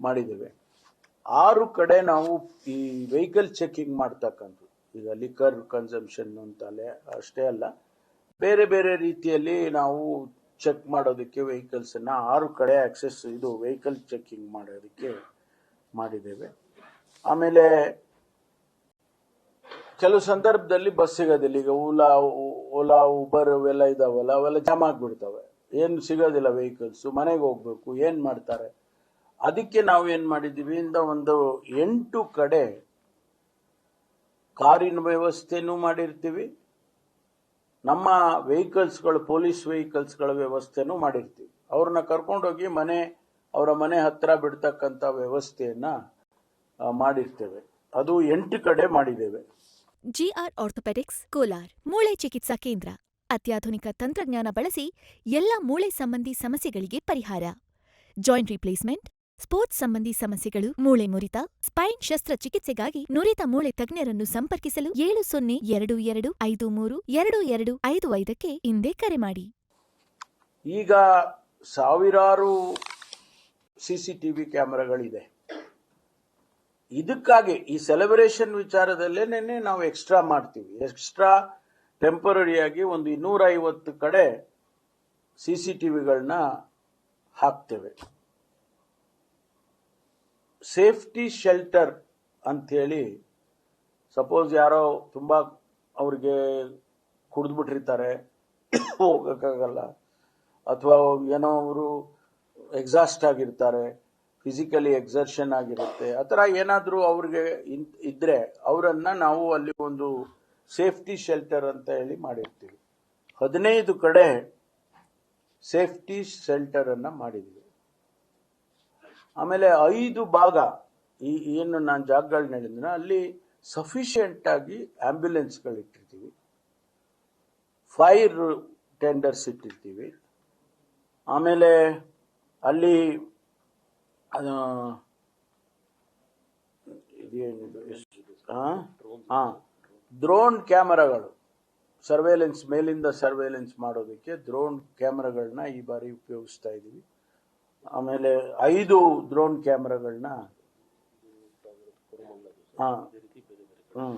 ಮಾಡಿದ್ದೇವೆ. ಆರು ಕಡೆ ನಾವು ಈ ವೆಹಿಕಲ್ ಚೆಕಿಂಗ್ ಮಾಡ್ತಕ್ಕಂಥದ್ದು. ಈಗ ಲಿಕರ್ ಕನ್ಸಂಪ್ಷನ್ ಅಂತಲೇ ಅಷ್ಟೇ ಅಲ್ಲ, ಬೇರೆ ಬೇರೆ ರೀತಿಯಲ್ಲಿ ನಾವು ಚೆಕ್ ಮಾಡೋದಕ್ಕೆ ವೆಹಿಕಲ್ಸ್ ಅನ್ನ ಆರು ಕಡೆ ಆಕ್ಸೆಸ್ ಇದು ವೆಹಿಕಲ್ ಚೆಕಿಂಗ್ ಮಾಡೋದಕ್ಕೆ ಮಾಡಿದ್ದೇವೆ. ಆಮೇಲೆ ಕೆಲವು ಸಂದರ್ಭದಲ್ಲಿ ಬಸ್ ಸಿಗೋದಿಲ್ಲ. ಈಗ ಓಲಾ ಓಲಾ ಉಬರ್ ಅವೆಲ್ಲ ಇದಾವಲ್ಲ, ಅವೆಲ್ಲ ಜಾಮ್ ಆಗ್ಬಿಡ್ತವೆ. ಏನು ಸಿಗೋದಿಲ್ಲ ವೆಹಿಕಲ್ಸ್ ಮನೆಗೆ ಹೋಗ್ಬೇಕು, ಏನ್ ಮಾಡ್ತಾರೆ? ಅದಕ್ಕೆ ನಾವು ಏನ್ ಮಾಡಿದೀವಿ ಇಂದ ಒಂದು ಎಂಟು ಕಡೆ ಕಾರಿನ ವ್ಯವಸ್ಥೆನೂ ಮಾಡಿರ್ತೀವಿ. ನಮ್ಮ ವೆಹಿಕಲ್ಸ್ಗಳು, ಪೊಲೀಸ್ ವೆಹಿಕಲ್ಸ್ಗಳ ವ್ಯವಸ್ಥೆನೂ ಮಾಡಿರ್ತೀವಿ. ಅವ್ರನ್ನ ಕರ್ಕೊಂಡೋಗಿ ಮನೆ, ಅವರ ಮನೆ ಹತ್ರ ಬಿಡ್ತಕ್ಕಂಥ ವ್ಯವಸ್ಥೆಯನ್ನ ಮಾಡಿರ್ತೇವೆ. ಅದು ಎಂಟು ಕಡೆ ಮಾಡಿದ್ದೇವೆ. ಜಿಆರ್ ಆರ್ಥೋಪೆಡಿಕ್ಸ್, ಕೋಲಾರ್, ಮೂಳೆ ಚಿಕಿತ್ಸಾ ಕೇಂದ್ರ. ಅತ್ಯಾಧುನಿಕ ತಂತ್ರಜ್ಞಾನ ಬಳಸಿ ಎಲ್ಲ ಮೂಳೆ ಸಂಬಂಧಿ ಸಮಸ್ಯೆಗಳಿಗೆ ಪರಿಹಾರ. ಜಾಯಿಂಟ್ ರಿಪ್ಲೇಸ್ಮೆಂಟ್ ಸ್ಪೋರ್ಟ್ಸ್ ಸಂಬಂಧಿ ಸಮಸ್ಯೆಗಳು, ಮೂಳೆ ಮುರಿತ, ಸ್ಪೈನ್ ಶಸ್ತ್ರಚಿಕಿತ್ಸೆಗಾಗಿ ನುರಿತ ಮೂಳೆ ತಜ್ಞರನ್ನು ಸಂಪರ್ಕಿಸಲು ಏಳು ಸೊನ್ನೆ ಎರಡು ಎರಡು ಐದು ಮೂರು ಎರಡು ಎರಡು ಐದು ಐದಕ್ಕೆ ಹಿಂದೆ ಕರೆ ಮಾಡಿ. ಈಗ ಸಾವಿರಾರು ಸಿಸಿಟಿವಿ ಕ್ಯಾಮೆರಾಗಳಿದೆ. ಇದಕ್ಕಾಗಿ ಈ ಸೆಲೆಬ್ರೇಷನ್ ವಿಚಾರದಲ್ಲೇನೆ ನಾವು ಎಕ್ಸ್ಟ್ರಾ ಮಾಡ್ತೀವಿ. ಎಕ್ಸ್ಟ್ರಾ ಟೆಂಪರರಿಯಾಗಿ ಒಂದು ಇನ್ನೂರ ಐವತ್ತು ಕಡೆ ಸಿ ಸಿ ಹಾಕ್ತೇವೆ. ಸೇಫ್ಟಿ ಶೆಲ್ಟರ್ ಅಂಥೇಳಿ ಸಪೋಸ್ ಯಾರೋ ತುಂಬಾ ಅವ್ರಿಗೆ ಕುಡಿದ್ಬಿಟ್ಟಿರ್ತಾರೆ, ಹೋಗೋಕ್ಕಾಗಲ್ಲ. ಅಥವಾ ಏನೋ ಅವರು ಎಕ್ಸಾಸ್ಟ್ ಆಗಿರ್ತಾರೆ ಫಿಸಿಕಲಿ ಎಕ್ಸರ್ಷನ್ ಆಗಿರುತ್ತೆ. ಆ ಥರ ಏನಾದರೂ ಅವ್ರಿಗೆ ಇದ್ದರೆ ಅವರನ್ನ ನಾವು ಅಲ್ಲಿ ಒಂದು ಸೇಫ್ಟಿ ಶೆಲ್ಟರ್ ಅಂತ ಹೇಳಿ ಮಾಡಿರ್ತೀವಿ. ಹದಿನೈದು ಕಡೆ ಸೇಫ್ಟಿ ಶೆಲ್ಟರನ್ನು ಮಾಡಿದ್ವಿ. ಆಮೇಲೆ ಐದು ಭಾಗ, ಈ ಏನು ನಾನು ಜಾಗಗಳನ್ನ ಹೇಳಿದ್ರೆ ಅಲ್ಲಿ ಸಫಿಷಿಯೆಂಟ್ ಆಗಿ ಆಂಬ್ಯುಲೆನ್ಸ್ಗಳು ಇಟ್ಟಿರ್ತೀವಿ. ಫೈರ್ ಟೆಂಡರ್ಸ್ ಇಟ್ಟಿರ್ತೀವಿ. ಆಮೇಲೆ ಅಲ್ಲಿ ಡ್ರೋನ್ ಕ್ಯಾಮರಾಗಳು ಸರ್ವೇಲೆನ್ಸ್ ಮೇಲಿಂದ ಸರ್ವೇಲೆನ್ಸ್ ಮಾಡೋದಕ್ಕೆ ಡ್ರೋನ್ ಕ್ಯಾಮರಾಗಳನ್ನ ಈ ಬಾರಿ ಉಪಯೋಗಿಸ್ತಾ ಇದ್ದೀವಿ ಆಮೇಲೆ ಐದು ಡ್ರೋನ್ ಕ್ಯಾಮ್ರಾಗಳನ್ನ ಹಾಂ. ಹ್ಮ್.